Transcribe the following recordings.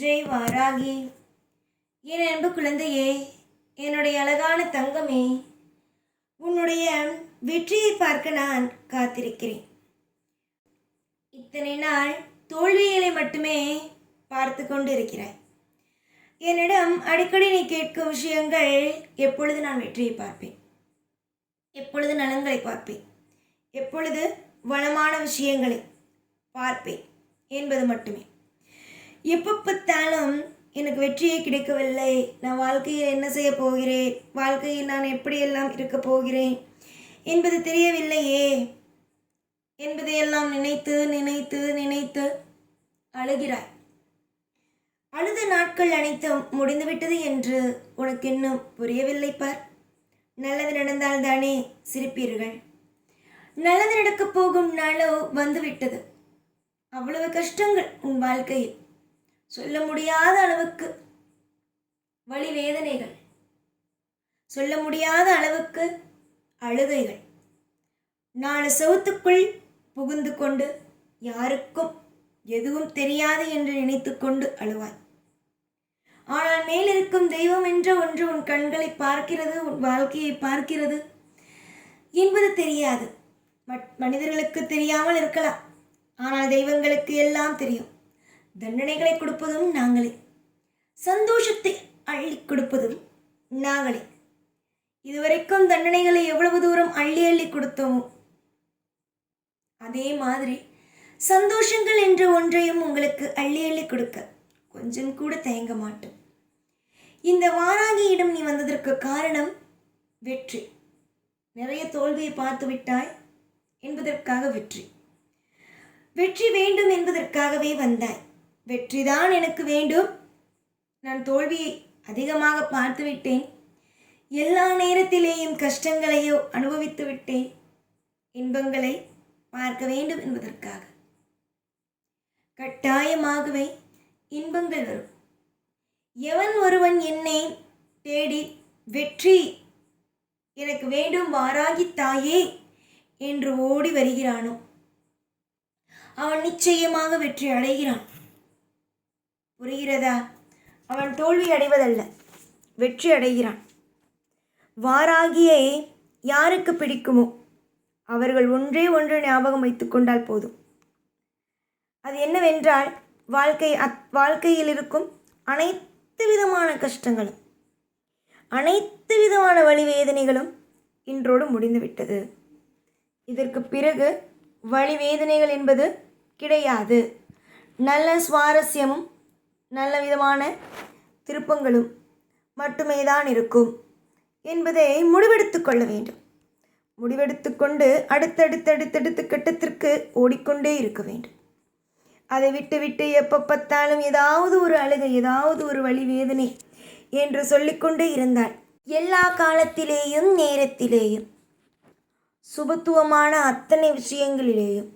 ஜெய் வாராகி என் அன்பு குழந்தையே என்னுடைய அழகான தங்கமே உன்னுடைய வெற்றியை பார்க்க நான் காத்திருக்கிறேன். இத்தனை நாள் தோல்விகளை மட்டுமே பார்த்து கொண்டு என்னிடம் அடிக்கடி நீ கேட்கும் விஷயங்கள் எப்பொழுது நான் வெற்றியை பார்ப்பேன்? எப்பொழுது நலன்களை பார்ப்பேன்? எப்பொழுது வளமான விஷயங்களை பார்ப்பேன் என்பது மட்டுமே. எப்போ பார்த்தாலும் எனக்கு வெற்றியே கிடைக்கவில்லை. நான் வாழ்க்கையில் என்ன செய்ய போகிறேன்? வாழ்க்கையில் நான் எப்படியெல்லாம் இருக்கப் போகிறேன்? என்பது தெரியவில்லையே. என்பதையெல்லாம் நினைத்து நினைத்து நினைத்து அழுகிறாய். அழுத நாட்கள் அனைத்தும் முடிந்துவிட்டது என்று உனக்கு இன்னும் புரியவில்லை பார். நல்லது நடந்தால் தானே சிரிப்பீர்கள். நல்லது நடக்கப் போகும் நாளோ வந்துவிட்டது. அவ்வளவு கஷ்டங்கள் உன் வாழ்க்கையில். சொல்ல முடியாத அளவுக்கு வலி வேதனைகள். சொல்ல முடியாத அளவுக்கு அழுகைகள். நாலு செவுத்துக்குள் புகுந்து கொண்டு யாருக்கும் எதுவும் தெரியாது என்று நினைத்து கொண்டு அழுவாய். ஆனால் மேலிருக்கும் தெய்வம் என்ற ஒன்று உன் கண்களை பார்க்கிறது உன் வாழ்க்கையை பார்க்கிறது என்பது தெரியாது. மனிதர்களுக்கு தெரியாமல் இருக்கலாம். ஆனால் தெய்வங்களுக்கு எல்லாம் தெரியும். தண்டனைகளை கொடுப்பதும் நாங்களே. சந்தோஷத்தை அள்ளி கொடுப்பதும் நாங்களே. இதுவரைக்கும் தண்டனைகளை எவ்வளவு தூரம் அள்ளி அள்ளி கொடுத்தோமோ அதே மாதிரி சந்தோஷங்கள் என்ற ஒன்றையும் உங்களுக்கு அள்ளி அள்ளி கொடுக்க கொஞ்சம் கூட தயங்க மாட்டோம். இந்த வாராகியிடம் நீ வந்ததற்கு காரணம் வெற்றி. நிறைய தோல்வியை பார்த்து விட்டாய் என்பதற்காக வெற்றி. வெற்றி வேண்டும் என்பதற்காகவே வந்தாய். வெற்றிதான் எனக்கு வேண்டும். நான் தோல்வியை அதிகமாக பார்த்துவிட்டேன். எல்லா நேரத்திலேயும் கஷ்டங்களையோ அனுபவித்து விட்டேன். இன்பங்களை பார்க்க வேண்டும் என்பதற்காக. கட்டாயமாகவே இன்பங்கள் வரும். எவன் ஒருவன் என்னை தேடி வெற்றி எனக்கு வேண்டும் வாராகி தாயே என்று ஓடி வருகிறானோ அவன் நிச்சயமாக வெற்றி அடைகிறான். புரிகிறதா? அவன் தோல்வி அடைவதல்ல வெற்றி அடைகிறான். வாராகியை யாருக்கு பிடிக்குமோ அவர்கள் ஒன்றே ஒன்று ஞாபகம் வைத்து கொண்டால் போதும். அது என்னவென்றால் வாழ்க்கை அத் வாழ்க்கையில் இருக்கும் அனைத்து விதமான கஷ்டங்களும் அனைத்து விதமான வழி வேதனைகளும் இன்றோடு முடிந்துவிட்டது. இதற்கு பிறகு வழி வேதனைகள் என்பது கிடையாது. நல்ல சுவாரஸ்யமும் நல்ல விதமான திருப்பங்களும் மட்டுமே தான் இருக்கும் என்பதை முடிவெடுத்து கொள்ள வேண்டும். முடிவெடுத்து கொண்டு அடுத்தடுத்தடுத்தடுத்த கட்டத்திற்கு ஓடிக்கொண்டே இருக்க வேண்டும். அதை விட்டு விட்டு எப்போ பார்த்தாலும் ஏதாவது ஒரு அழுகை ஏதாவது ஒரு வழி வேதனை என்று சொல்லிக்கொண்டே இருந்தாள் எல்லா காலத்திலேயும் நேரத்திலேயும் சுபத்துவமான அத்தனை விஷயங்களிலேயும்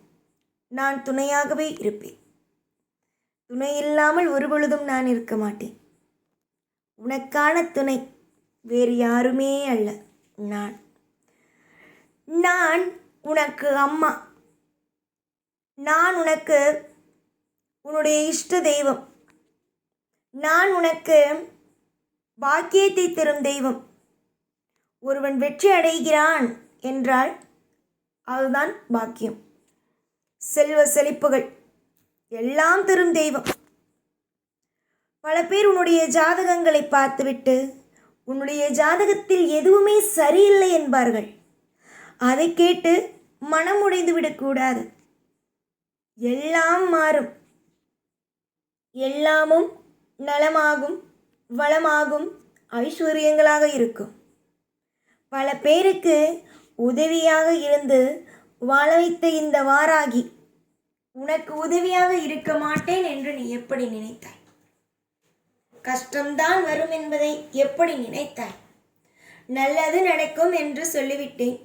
நான் துணையாகவே இருப்பேன். துணை இல்லாமல் ஒரு பொழுதும் நான் இருக்க மாட்டேன். உனக்கான துணை வேறு யாருமே அல்ல. நான் நான் உனக்கு அம்மா. நான் உனக்கு உன்னுடைய இஷ்ட தெய்வம். நான் உனக்கு பாக்கியத்தை தரும் தெய்வம். ஒருவன் வெற்றி அடைகிறான் என்றால் அதுதான் பாக்கியம். செல்வ செழிப்புகள். எல்லாம் தரும் தெய்வம். பல பேர் உன்னுடைய ஜாதகங்களை பார்த்துவிட்டு உன்னுடைய ஜாதகத்தில் எதுவுமே சரியில்லை என்பார்கள். அதை கேட்டு மனம் உடைந்து விடக்கூடாது. எல்லாம் மாறும். எல்லாமும் நலமாகும் வளமாகும் ஐஸ்வர்யங்களாக இருக்கும். பல பேருக்கு உதவியாக இருந்து வாழ வைத்த இந்த வாராகி உனக்கு உதவியாக இருக்க மாட்டேன் என்று நீ எப்படி நினைத்தாய்? கஷ்டம்தான் வரும் என்பதை எப்படி நினைத்தாய்? நல்லது நடக்கும் என்று சொல்லிவிட்டேன்.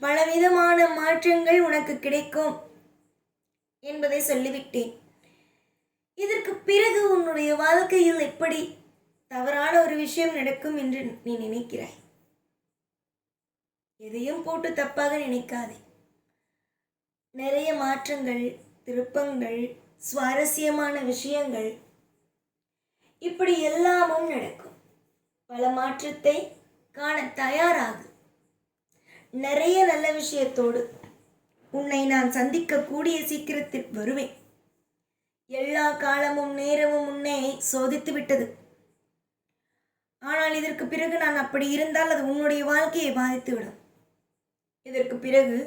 பலவிதமான மாற்றங்கள் உனக்கு கிடைக்கும் என்பதை சொல்லிவிட்டேன். இதற்கு பிறகு உன்னுடைய வாழ்க்கையில் எப்படி தவறான ஒரு விஷயம் நடக்கும் என்று நீ நினைக்கிறாய்? எதையும் போட்டு தப்பாக நினைக்காதே. நிறைய மாற்றங்கள் திருப்பங்கள் சுவாரஸ்யமான விஷயங்கள். இப்படி எல்லாமும் நடக்கும். பல மாற்றத்தை காண தயாராகு. நிறைய நல்ல விஷயத்தோடு உன்னை நான் சந்திக்க கூடிய சீக்கிரத்தில் வருவேன். எல்லா காலமும் நேரமும் உன்னை சோதித்து விட்டது. ஆனால் இதற்கு பிறகு நான் அப்படி இருந்தால் அது உன்னுடைய வாழ்க்கையை பாதித்துவிடும் இதற்கு பிறகு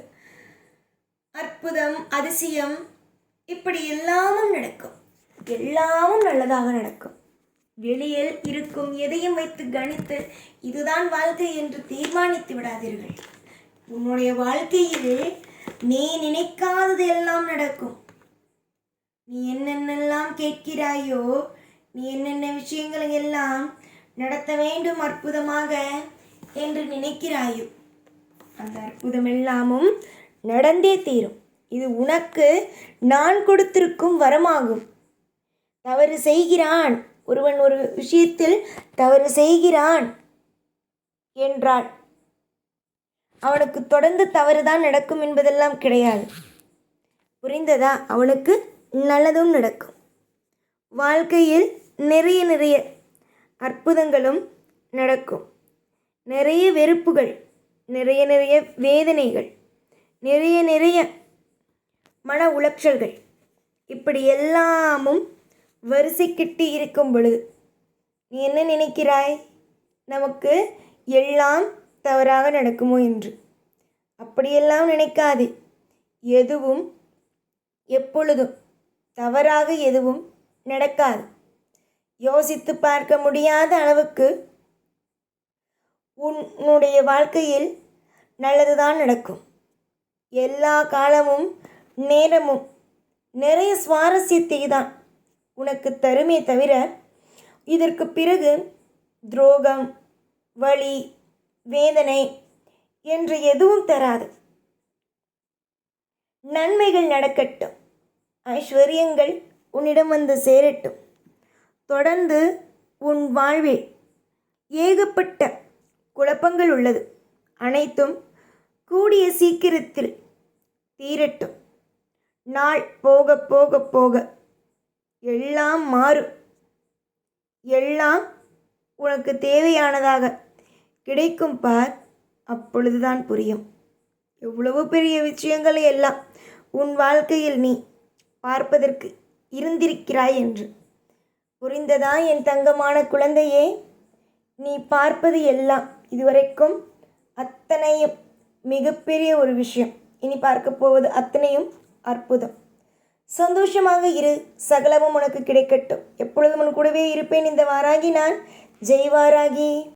அற்புதம் அதிசயம் இப்படி எல்லாமும் நடக்கும். எல்லாமும் நல்லதாக நடக்கும். வெளியில் இருக்கும் எதையும் வைத்து கணித்து இதுதான் வாழ்க்கை என்று தீர்மானித்து விடாதீர்கள். உன்னுடைய வாழ்க்கையில் நீ நினைக்காதது எல்லாம் நடக்கும். நீ என்னென்னலாம் கேட்கிறாயோ நீ என்னென்ன விஷயங்களை எல்லாம் நடத்த வேண்டும் அற்புதமாக என்று நினைக்கிறாயோ அந்த அற்புதம் எல்லாமும் நடந்தே தீரும். இது உனக்கு நான் கொடுத்திருக்கும் வரமாகும். தவறு செய்கிறான். ஒருவன் ஒரு விஷயத்தில் தவறு செய்கிறான் என்றான் அவனுக்கு தொடர்ந்து தவறுதான் நடக்கும் என்பதெல்லாம் கிடையாது. புரிந்ததா? அவனுக்கு நல்லதும் நடக்கும். வாழ்க்கையில் நிறைய நிறைய அற்புதங்களும் நடக்கும். நிறைய வெறுப்புகள் நிறைய நிறைய வேதனைகள் நிறைய நிறைய மன உளைச்சல்கள். இப்படி எல்லாமும் வரிசை இருக்கும் பொழுது நீ என்ன நினைக்கிறாய்? நமக்கு எல்லாம் தவறாக நடக்குமோ என்று. அப்படியெல்லாம் நினைக்காதே. எதுவும் எப்பொழுதும் தவறாக எதுவும் நடக்காது. யோசித்து பார்க்க முடியாத அளவுக்கு உன்னுடைய வாழ்க்கையில் நல்லதுதான் நடக்கும். எல்லா காலமும் நேரமும் நிறைய சுவாரஸ்யத்தை தான் உனக்கு தருமே தவிர இதற்கு பிறகு துரோகம் வலி வேதனை என்று எதுவும் தராது. நன்மைகள் நடக்கட்டும். ஐஸ்வர்யங்கள் உன்னிடம் வந்து சேரட்டும். தொடர்ந்து உன் வாழ்வில் ஏகப்பட்ட குழப்பங்கள் உள்ளது. அனைத்தும் கூடிய சீக்கிரத்தில் தீரட்டும். நாள் போக போக போக. எல்லாம் மாறும் எல்லாம் உனக்கு தேவையானதாக. கிடைக்கும் பார் அப்பொழுதுதான் புரியும். எவ்வளவு பெரிய விஷயங்களை எல்லாம் உன் வாழ்க்கையில் நீ பார்ப்பதற்கு இருந்திருக்கிறாய் என்று. புரிந்ததா என் தங்கமான குழந்தையே? நீ பார்ப்பது எல்லாம் இதுவரைக்கும் அத்தனையும் மிகப்பெரிய ஒரு விஷயம். இனி பார்க்க போவது அத்தனையும் அற்புதம். சந்தோஷமாக இரு சகலமும் உனக்கு கிடைக்கட்டும். எப்பொழுதும் உன் கூடவே இருப்பேன். இந்த வாராகி நான். ஜெய் வாராகி